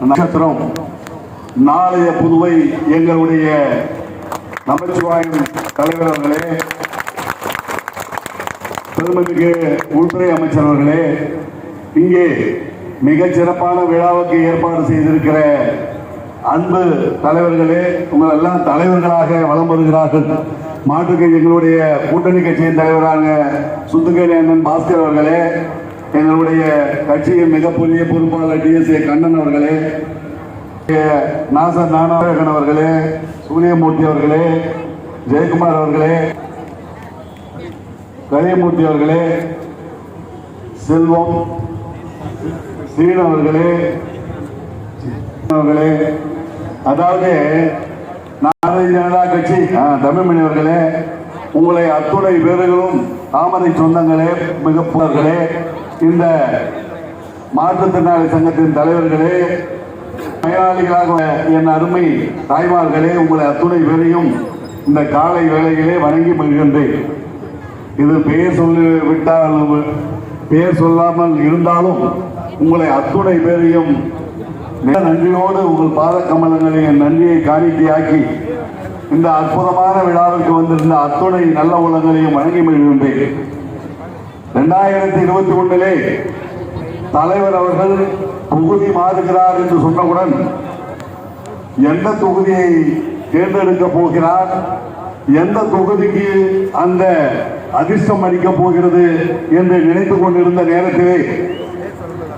நட்சத்திரம் நாளைய புதுவை எங்களுடைய நமச்சிவாயம் தலைவர் அவர்களே பெருமைமிகு உள்துறை அமைச்சர் அவர்களே இங்கே மிக சிறப்பான விழாவுக்கு ஏற்பாடு செய்திருக்கிற அன்பு தலைவர்களே உங்கள் எல்லாம் தலைவர்களாக வலம் வருகிறார்கள். மாற்றுக்கு எங்களுடைய கூட்டணி கட்சியின் தலைவரான சுத்துக்கேணி அண்ணன் பாஸ்கர் அவர்களே எங்களுடைய கட்சியின் மிகப்பெரிய பொறுப்பாளர் டிஎஸ்ஏ கண்ணன் அவர்களே நாசர் நானாயகன் அவர்களே சூரியமூர்த்தி அவர்களே ஜெயக்குமார் அவர்களே கரியமூர்த்தி அவர்களே செல்வம் சீன் அவர்களே அவர்களே. அதாவது நாரதி ஜனதா கட்சி தமிழ்மணி அவர்களே உங்களை அத்துணை வீரர்களும் தாமரை சொந்தங்களே மிகப்பவர்களே இந்த மாற்றுத்திறனாளி சங்கத்தின் தலைவர்களே பயனாளிகளாக என் அருமை தாய்மார்களே உங்களை அத்துணை பேரையும் இந்த காலை வேளையிலே வணங்கி மகிழ்கின்றேன் இது பெயர் சொல்லி விட்டால் பெயர் சொல்லாமல் இருந்தாலும் உங்களை அத்துணை பேரையும் மிக நன்றியோடு உங்கள் பாத கமலங்களை என் நன்றியை காணிக்கையாக்கி இந்த அற்புதமான விழாவிற்கு வந்திருந்த அத்துணை நல்ல உள்ளங்களையும் வணங்கி மகிழ்கின்றேன். இரண்டாயிரத்தி இருபத்தி ஒன்றிலே தலைவர் அவர்கள் தொகுதி மாறுகிறார் என்று சொன்னவுடன் எந்த தொகுதியை தேர்ந்தெடுக்க போகிறார்? எந்த தொகுதிக்கு அந்த அதிர்ஷ்டம் அளிக்க போகிறது என்று நினைத்துக் கொண்டிருந்த நேரத்திலே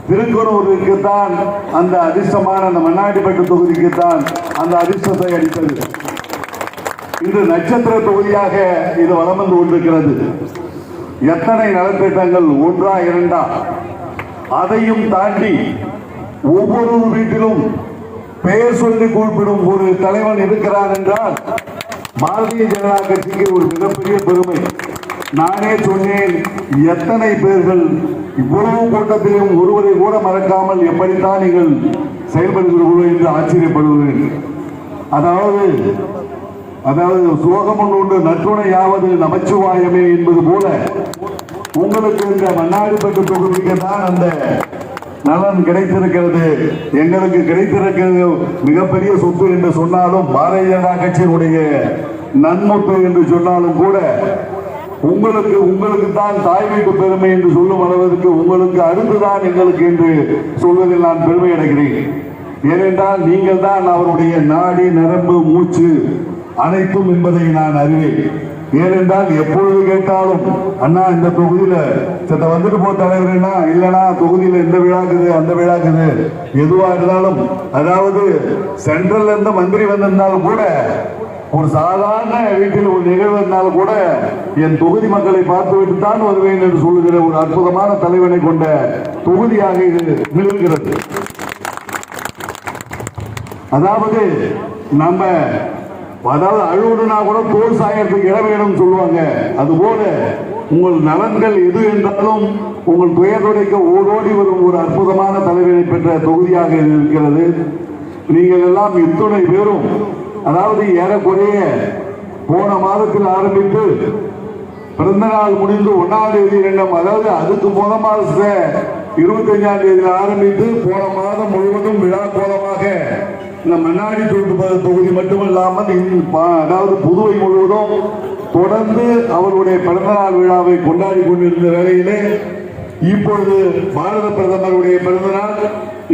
திருக்குறூருக்கு தான் அந்த அதிர்ஷ்டமான அந்த மண்ணாடிப்பட்டு தொகுதிக்கு தான் அந்த அதிர்ஷ்டத்தை அளித்தது. இன்று நட்சத்திர தொகுதியாக இது வளம் வந்து கொண்டிருக்கிறது. எத்தனை நலத்திட்டங்கள் ஒன்றா இரண்டா? அதையும் தாண்டி ஒவ்வொரு வீட்டிலும் பெயர் சொல்லி குறிப்பிடும் ஒரு தலைவன் இருக்கிறான் என்றால் பாரதிய ஜனதா கட்சிக்கு ஒரு மிகப்பெரிய பெருமை. நானே சொன்னேன் எத்தனை பேர்கள் இவ்வளவு கூட்டத்திலும் ஒருவரை கூட மறக்காமல் எப்படித்தான் நீங்கள் செயல்படுகிறீர்கள் என்று ஆச்சரியப்படுகிறேன். அதாவது அதாவது சோகமுன் உண்டு நற்றுணையாவது நமச்சிவாயமே என்பது போல உங்களுக்கு இந்த மன்னாடிப்பட்டு தொகுதிக்கு தான் அந்த நலன் கிடைத்திருக்கிறது. எங்களுக்கு கிடைத்திருக்கிறது மிகப்பெரிய சொத்து என்று சொன்னாலும் பாரதிய ஜனதா கட்சியினுடைய நன்மொத்து என்று சொன்னாலும் கூட உங்களுக்கு உங்களுக்கு தான் தாய் வீட்டு பெருமை என்று சொல்லும் அளவிற்கு உங்களுக்கு அடுத்துதான் எங்களுக்கு என்று சொல்வதில் நான் பெருமை அடைகிறேன் ஏனென்றால் நீங்கள் தான் அவருடைய நாடி நரம்பு மூச்சு அனைத்தும் என்பதை நான் அறிவேன். ஏனென்றால் எப்பொழுது கேட்டாலும் அண்ணா இந்த தொகுதியில சித்த வந்துட்டு போ தலைவர்னா இல்லனா தொகுதியில இந்த விழாக்குது அந்த விழாக்குது. எதுவா இருந்தாலும் அதாவது சென்ட்ரல்ல இருந்து மந்திரி வந்திருந்தாலும் கூட ஒரு சாதாரண வீட்டில் ஒரு நிகழ்வு இருந்தாலும் கூட என் தொகுதி மக்களை பார்த்துவிட்டு தான் வருவேன் என்று சொல்லுகிற ஒரு அற்புதமான தலைவனை கொண்ட தொகுதியாக இது விழுகிறது அதாவது நம்ம அதாவது அழுவுனா கூட தோல் சாயத்துக்கு இடம் வேணும்னு சொல்லுவாங்க. அதுபோல உங்கள் நலன்கள் எது என்றாலும் உங்கள் துயர்துடைக்க ஓடோடி வரும் ஒரு அற்புதமான தலைவரை பெற்ற தொகுதியாக இருக்கிறது. நீங்கள் எல்லாம் இத்துணை பேரும் அதாவது ஏறக்குறைய போன மாதத்தில் ஆரம்பித்து பிறந்த நாள் முடிந்து ஒன்னாம் தேதி ரெண்டாம் அதாவது அதுக்கு முத மாசத்துல இருபத்தஞ்சாம் தேதியில் ஆரம்பித்து போன மாதம் முழு இந்த மண்ணாடி தொகுதி தொகுதி மட்டுமல்லாமல் அதாவது புதுவை முழுவதும் தொடர்ந்து அவருடைய பிறந்தநாள் விழாவை கொண்டாடி கொண்டிருந்த வேளையிலே இப்பொழுது பாரத பிரதமருடைய பிறந்தநாள்.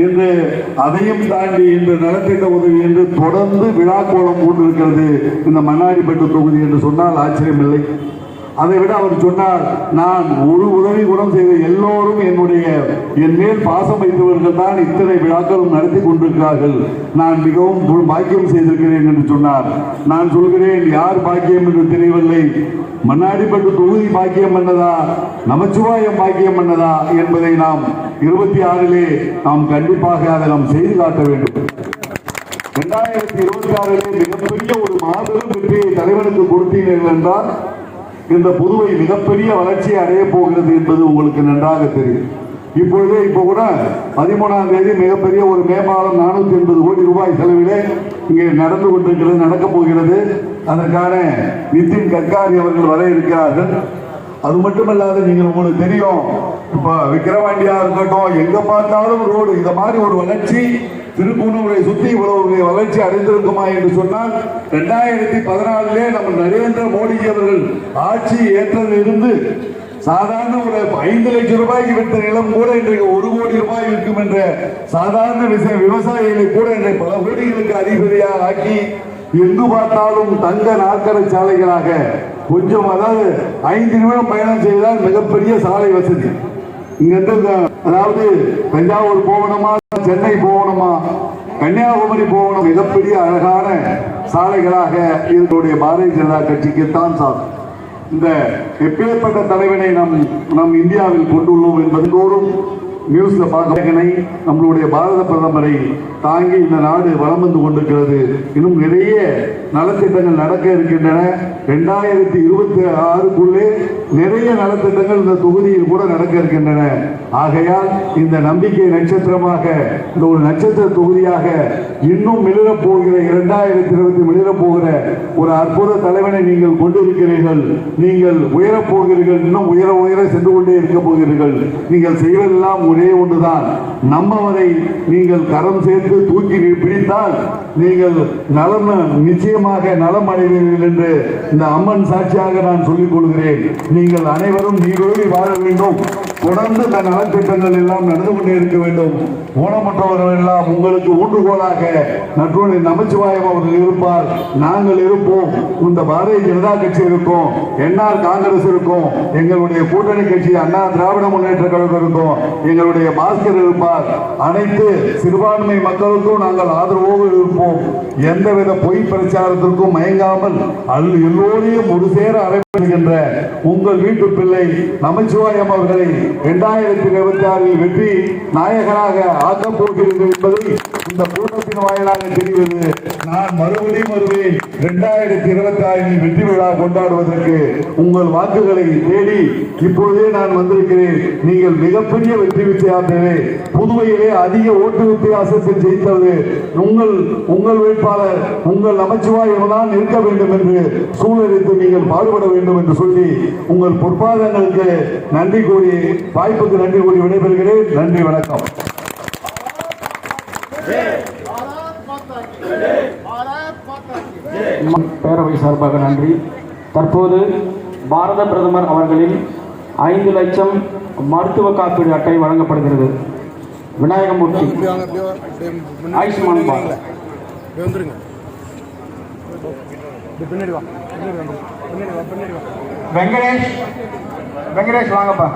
இன்று அதையும் தாண்டி இன்று நலத்திட்ட உதவி என்று தொடர்ந்து விழா கோலம் கொண்டிருக்கிறது இந்த மண்ணாடிப்பட்டு தொகுதி என்று சொன்னால் ஆச்சரியமில்லை. அதை விட அவர் சொன்னார் நான் ஒரு உதவி குணம் செய்த எல்லோரும் என்னுடைய என் மேல் பாசம் வைத்தவர்கள் தான் இத்தனை விழாக்களும் நடத்தி கொண்டிருக்கிறார்கள். நான் மிகவும் பாக்கியம் செய்திருக்கிறேன் என்று சொன்னார். நான் சொல்கிறேன் யார் பாக்கியம் என்று தெரியவில்லை. மன்னாடிப்பட்டு தொகுதி பாக்கியம் பண்ணதா? நமச்சிவாயம் பாக்கியம் பண்ணதா? என்பதை நாம் இருபத்தி ஆறிலே நாம் கண்டிப்பாக அதை நாம் செய்து காட்ட வேண்டும். இரண்டாயிரத்தி இருபத்தி ஆறிலே மிகப்பெரிய ஒரு மாபெரும் வெற்றியை தலைவனுக்கு கொடுத்தீர்கள் என்றால் இந்த புதுவை மிகப்பெரிய வளர்ச்சியை அடைய போகிறது என்பது உங்களுக்கு நன்றாக தெரியும். இப்பொழுது இப்போ கூட பதிமூணாம் தேதி மிகப்பெரிய ஒரு மேம்பாலம் நானூற்றி எண்பது கோடி ரூபாய் செலவிலே இங்கே நடந்து கொண்டிருக்கிறது நடக்கப் போகிறது. அதற்கான நிதின் கட்காரி அவர்கள் வர இருக்கிறார்கள். அது மட்டுமல்லாது நீங்கள் உங்களுக்கு தெரியும் இப்போ விக்கிரவாண்டியா இருக்கட்டும் எங்க பார்த்தாலும் ரோடு இந்த மாதிரி ஒரு வளர்ச்சி திருப்பூனூரை சுத்தி இவ்வளவு வளர்ச்சி அடைந்திருக்குமா என்று சொன்னால் ரெண்டாயிரத்தி பதினாலே நம்ம நரேந்திர மோடிஜி அவர்கள் ஆட்சி ஏற்றதிலிருந்து சாதாரண ஒரு ஐந்து லட்சம் ரூபாய்க்கு விட்ட நிலம் கூட இன்றைக்கு ஒரு கோடி ரூபாய் இருக்கும் என்ற சாதாரண விஷயம் விவசாயிகளை கூட இன்றைக்கு பல கோடிகளுக்கு அதிபதியாக ஆக்கி எங்கு பார்த்தாலும் தங்க நாற்கர சாலைகளாக கொஞ்சம் அதாவது ஐந்து நிமிடம் பயணம் செய்தால் மிகப்பெரிய சாலை வசதி. இங்கிருந்து இந்த- அதாவது தஞ்சாவூர் போகணுமா சென்னை போகணுமா கன்னியாகுமரி போகணும் மிகப்பெரிய அழகான சாலைகளாக இதனுடைய பாரதிய ஜனதா கட்சிக்கு தான் சாதம் இந்த எப்பேற்பட்ட தலைவனை நம் நம் இந்தியாவில் கொண்டுள்ளோம் என்பது தோறும் நியூஸ்ல பார்க்கனை நம்மளுடைய பாரத பிரதமரை தாங்கி இந்த நாடு வளம் வந்து கொண்டிருக்கிறது. இன்னும் நிறைய நலத்திட்டங்கள் நடக்க இருக்கின்றன. ரெண்டாயிரத்தி இருபத்தி ஆறுக்குள்ளே நிறைய நலத்திட்டங்கள் இந்த தொகுதியில் கூட நடக்க இருக்கின்றன. ஆகையால் இந்த நம்பிக்கை நட்சத்திரமாக இந்த ஒரு நட்சத்திர தொகுதியாக இன்னும் மிளிரப் போகிற இரண்டாயிரத்தி இருபத்தி மிளிரப் போகிற ஒரு அற்புத தலைவனை நீங்கள் கொண்டிருக்கிறீர்கள். நீங்கள் உயரப் போகிறீர்கள் இன்னும் உயர உயர சென்று கொண்டே இருக்க போகிறீர்கள். நீங்கள் செய்வதெல்லாம் ஒரே ஒன்றுதான். நம்மவரை நீங்கள் கரம் சேர்த்து தூக்கி பிடித்தால் நீங்கள் நலம் நிச்சயமாக நலம் அடைவீர்கள் என்று இந்த அம்மன் சாட்சியாக நான் சொல்லிக் கொள்கிறேன். நீங்கள் அனைவரும் நீரோடி வாழ வேண்டும். தொடர்ந்து இந்த நலத்திட்டங்கள் எல்லாம் நடந்து கொண்டே இருக்க வேண்டும். ஊனமற்றவர்கள் எல்லாம் உங்களுக்கு ஊன்றுகோலாக நற்றோடு நமச்சிவாயம் அவர்கள் இருப்பார். நாங்கள் இருப்போம். இந்த பாரதிய ஜனதா கட்சி இருக்கும். என்ஆர் காங்கிரஸ் இருக்கும். எங்களுடைய கூட்டணி கட்சி அண்ணா திராவிட முன்னேற்ற கழகம் இருக்கும். எங்களுடைய பாஸ்கர் இருப்பார். அனைத்து சிறுபான்மை மக்களுக்கும் நாங்கள் ஆதரவோடு இருப்போம். எந்தவித பொய் பிரச்சாரத்திற்கும் மயங்காமல் அல் எல்லோரையும் ஒரு சேர அழைப்படுகின்ற உங்கள் வீட்டு பிள்ளை நமச்சிவாயம் அவர்களை இரண்டாயிரத்தி இருபத்தி ஆறில் வெற்றி நாயகனாக ஆக்கப்போகிறது என்பதை இந்த கூட்டத்தின் வாயிலாக தெரிவது நான் மறுபடியும் வருவேன் இரண்டாயிரத்தி இருபத்தி ஆறில் வெற்றி விழா கொண்டாடுவதற்கு உங்கள் வாக்குகளை தேடி இப்போதே நான் வந்திருக்கிறேன். நீங்கள் மிகப்பெரிய வெற்றி வித்தியாசமே புதுவையிலே அதிக ஓட்டு வித்தியாசத்தில் ஜெயித்தது. உங்கள் உங்கள் வேட்பாளர் உங்கள் நமச்சிவாயம் தான் இருக்க வேண்டும் என்று சூழலித்து நீங்கள் பாடுபட வேண்டும் என்று சொல்லி உங்கள் பொற்பாதங்களுக்கு நன்றி கூறி வாய்ப்புக்கு நன்றி கூறி விடைபெறுகிறேன். நன்றி வணக்கம். பேரவை சார்பாக நன்றி. தற்போது பாரத பிரதமர் அவர்களின் ஐந்து லட்சம் மருத்துவ காப்பீடு அட்டை வழங்கப்படுகிறது. விநாயகமூர்த்தி. ஆயுஷ்மான் பாரத். வெங்கடேஷ். வெங்கடேஷ் வாங்கப்பா.